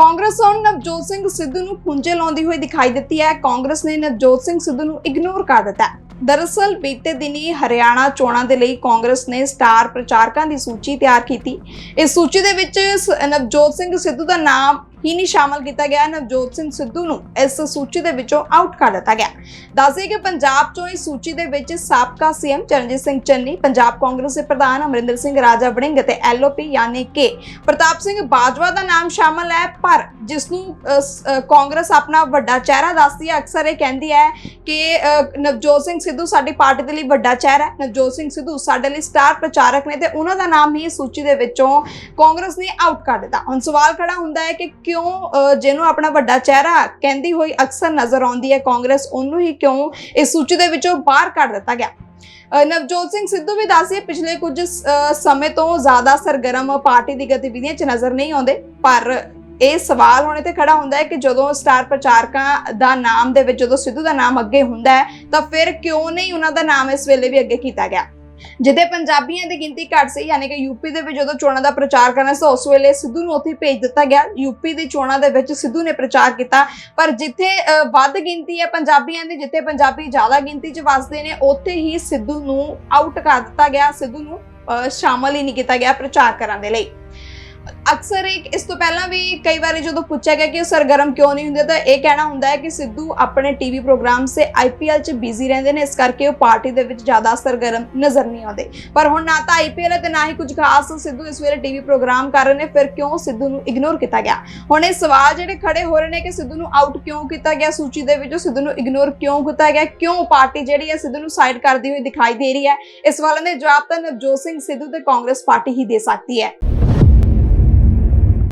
ਕਾਂਗਰਸ ਹੁਣ ਨਵਜੋਤ ਸਿੰਘ ਸਿੱਧੂ ਨੂੰ ਪੁੰਜੇ ਲਾਉਂਦੀ ਹੋਈ ਦਿਖਾਈ ਦਿੱਤੀ ਹੈ। ਕਾਂਗਰਸ ਨੇ ਨਵਜੋਤ ਸਿੰਘ ਸਿੱਧੂ ਨੂੰ ਇਗਨੋਰ ਕਰ ਦਿੱਤਾ ਦਰਅਸਲ ਬੀਤੇ ਦਿਨੀ ਹਰਿਆਣਾ ਚੋਣਾਂ ਦੇ ਲਈ ਕਾਂਗਰਸ ਨੇ ਸਟਾਰ ਪ੍ਰਚਾਰਕਾਂ ਦੀ ਸੂਚੀ ਤਿਆਰ ਕੀਤੀ। ਇਸ ਸੂਚੀ ਦੇ ਵਿੱਚ ਸ- ਨਵਜੋਤ ਸਿੰਘ ਸਿੱਧੂ ਦਾ ਨਾਮ ਹੀ ਨਹੀਂ ਸ਼ਾਮਲ ਕੀਤਾ ਗਿਆ। ਨਵਜੋਤ ਸਿੰਘ ਸਿੱਧੂ ਨੂੰ ਇਸ ਸੂਚੀ ਦੇ ਵਿੱਚੋਂ ਆਊਟ ਕਰ ਦਿੱਤਾ ਗਿਆ। ਦੱਸਦੇ ਕਿ ਪੰਜਾਬ ਚੋਂ ਇਸ ਸੂਚੀ ਦੇ ਵਿੱਚ ਸਾਬਕਾ ਸੀਐਮ ਚਰਨਜੀਤ ਸਿੰਘ ਚੰਨੀ, ਪੰਜਾਬ ਕਾਂਗਰਸ ਦੇ ਪ੍ਰਧਾਨ ਅਮਰਿੰਦਰ ਸਿੰਘ ਰਾਜਾ ਵੜਿੰਗ ਅਤੇ ਐਲਓਪੀ ਯਾਨੀ ਕਿ ਪ੍ਰਤਾਪ ਸਿੰਘ ਬਾਜਵਾ ਦਾ ਨਾਮ ਸ਼ਾਮਲ ਹੈ। ਪਰ ਜਿਸ ਨੂੰ ਕਾਂਗਰਸ ਆਪਣਾ ਵੱਡਾ ਚਿਹਰਾ ਦੱਸਦੀ ਹੈ, ਅਕਸਰ ਇਹ ਕਹਿੰਦੀ ਹੈ ਕਿ ਨਵਜੋਤ ਸਿੰਘ ਸਿੱਧੂ ਸਾਡੀ ਪਾਰਟੀ ਦੇ ਲਈ ਵੱਡਾ ਚਿਹਰਾ ਹੈ। ਨਵਜੋਤ ਸਿੰਘ ਸਿੱਧੂ ਸਾਡੇ ਲਈ ਸਟਾਰ ਪ੍ਰਚਾਰਕ ਨੇ ਤੇ ਉਹਨਾਂ ਦਾ ਨਾਮ ਹੀ ਇਸ ਸੂਚੀ ਦੇ ਵਿੱਚੋਂ ਕਾਂਗਰਸ ਨੇ ਆਊਟ ਕਰ ਦਿੱਤਾ। ਹੁਣ ਸਵਾਲ ਖੜਾ ਹੁੰਦਾ ਹੈ ਕਿ ਕਿਉਂ ਜਿਹਨੂੰ ਆਪਣਾ ਵੱਡਾ ਚਿਹਰਾ ਕਹਿੰਦੀ ਹੋਈ ਅਕਸਰ ਨਜ਼ਰ ਆਉਂਦੀ ਹੈ ਕਾਂਗਰਸ, ਉਹਨੂੰ ਹੀ ਕਿਉਂ ਇਸ ਸੂਚੀ ਦੇ ਵਿੱਚੋਂ ਬਾਹਰ ਕੱਢ ਦਿੱਤਾ ਗਿਆ? ਨਵਜੋਤ ਸਿੰਘ ਸਿੱਧੂ ਵੀ ਦੱਸਿਆ ਪਿਛਲੇ ਕੁਝ ਸਮੇਂ ਤੋਂ ਜ਼ਿਆਦਾ ਸਰਗਰਮ ਪਾਰਟੀ ਦੀ ਗਤੀਵਿਧੀਆਂ 'ਚ ਨਜ਼ਰ ਨਹੀਂ ਆਉਂਦੇ, ਪਰ ਇਹ ਸਵਾਲ ਹੋਣੇ ਤੇ ਖੜਾ ਹੁੰਦਾ ਹੈ ਕਿ ਜਦੋਂ ਸਟਾਰ ਪ੍ਰਚਾਰਕਾਂ ਦਾ ਨਾਮ ਦੇ ਵਿੱਚ, ਜਦੋਂ ਸਿੱਧੂ ਦਾ ਨਾਮ ਅੱਗੇ ਹੁੰਦਾ ਹੈ, ਤਾਂ ਫਿਰ ਕਿਉਂ ਨਹੀਂ ਉਹਨਾਂ ਦਾ ਨਾਮ ਇਸ ਵੇਲੇ ਵੀ ਅੱਗੇ ਕੀਤਾ ਗਿਆ? ਜਿੱਥੇ ਪੰਜਾਬੀਆਂ ਦੀ ਗਿਣਤੀ ਘੱਟ ਸੀ ਯਾਨੀ ਕਿ ਯੂਪੀ ਦੇ ਵਿੱਚ ਜਦੋਂ ਚੋਣਾਂ ਦਾ ਪ੍ਰਚਾਰ ਕਰਨਾ ਸੀ ਉਸ ਵੇਲੇ ਸਿੱਧੂ ਨੂੰ ਉੱਥੇ ਭੇਜ ਦਿੱਤਾ ਗਿਆ। ਯੂਪੀ ਦੀ ਚੋਣਾਂ ਦੇ ਵਿੱਚ ਸਿੱਧੂ ਨੇ ਪ੍ਰਚਾਰ ਕੀਤਾ। ਪਰ ਜਿੱਥੇ ਅ, ਵੱਧ ਗਿਣਤੀ ਹੈ ਪੰਜਾਬੀਆਂ ਦੀ ਜਿੱਥੇ ਪੰਜਾਬੀ ਜ਼ਿਆਦਾ ਗਿਣਤੀ 'ਚ ਵੱਸਦੇ ਨੇ ਉੱਥੇ ਹੀ ਸਿੱਧੂ ਨੂੰ ਆਊਟ ਕਰ ਦਿੱਤਾ ਗਿਆ। ਸਿੱਧੂ ਨੂੰ ਅ, ਸ਼ਾਮਲ ਹੀ ਨਹੀਂ ਕੀਤਾ ਗਿਆ ਪ੍ਰਚਾਰ ਕਰਨ ਦੇ ਲਈ। ਅਕਸਰ ਇੱਕ ਇਸ ਤੋਂ ਪਹਿਲਾਂ ਵੀ ਕਈ ਵਾਰੀ ਜਦੋਂ ਪੁੱਛਿਆ ਗਿਆ ਕਿ ਉਹ ਸਰਗਰਮ ਕਿਉਂ ਨਹੀਂ ਹੁੰਦੇ, ਤਾਂ ਇਹ ਕਹਿਣਾ ਹੁੰਦਾ ਹੈ ਕਿ ਸਿੱਧੂ ਆਪਣੇ ਟੀਵੀ ਪ੍ਰੋਗਰਾਮ ਸੇ ਆਈਪੀਐਲ 'ਚ ਬਿਜ਼ੀ ਰਹਿੰਦੇ ਨੇ, ਇਸ ਕਰਕੇ ਉਹ ਪਾਰਟੀ ਦੇ ਵਿੱਚ ਜ਼ਿਆਦਾ ਸਰਗਰਮ ਨਜ਼ਰ ਨਹੀਂ ਆਉਂਦੇ। ਪਰ ਹੁਣ ਨਾ ਤਾਂ ਆਈਪੀਐਲ ਹੈ ਤੇ ਨਾ ਹੀ ਕੁਝ ਖਾਸ ਸਿੱਧੂ ਇਸ ਵੇਲੇ ਟੀਵੀ ਪ੍ਰੋਗਰਾਮ ਕਰ ਰਹੇ ਨੇ, ਫਿਰ ਕਿਉਂ ਸਿੱਧੂ ਨੂੰ ਇਗਨੋਰ ਕੀਤਾ ਗਿਆ? ਹੁਣ ਇਹ ਸਵਾਲ ਜਿਹੜੇ ਖੜੇ ਹੋ ਰਹੇ ਨੇ ਕਿ ਸਿੱਧੂ ਨੂੰ ਆਊਟ ਕਿਉਂ ਕੀਤਾ ਗਿਆ, ਸੂਚੀ ਦੇ ਵਿੱਚੋਂ ਸਿੱਧੂ ਨੂੰ ਇਗਨੋਰ ਕਿਉਂ ਕੀਤਾ ਗਿਆ, ਕਿਉਂ ਪਾਰਟੀ ਜਿਹੜੀ ਹੈ ਸਿੱਧੂ ਨੂੰ ਸਾਈਡ ਕਰਦੀ ਹੋਈ ਦਿਖਾਈ ਦੇ ਰਹੀ ਹੈ? ਇਸ ਸਵਾਲਾਂ ਦੇ ਜਵਾਬ ਤਾਂ ਨਵਜੋਤ ਸਿੰਘ ਸਿੱਧੂ ਤੇ ਕਾਂਗਰਸ ਪਾਰਟੀ ਹੀ ਦੇ ਸਕਦੀ ਹੈ।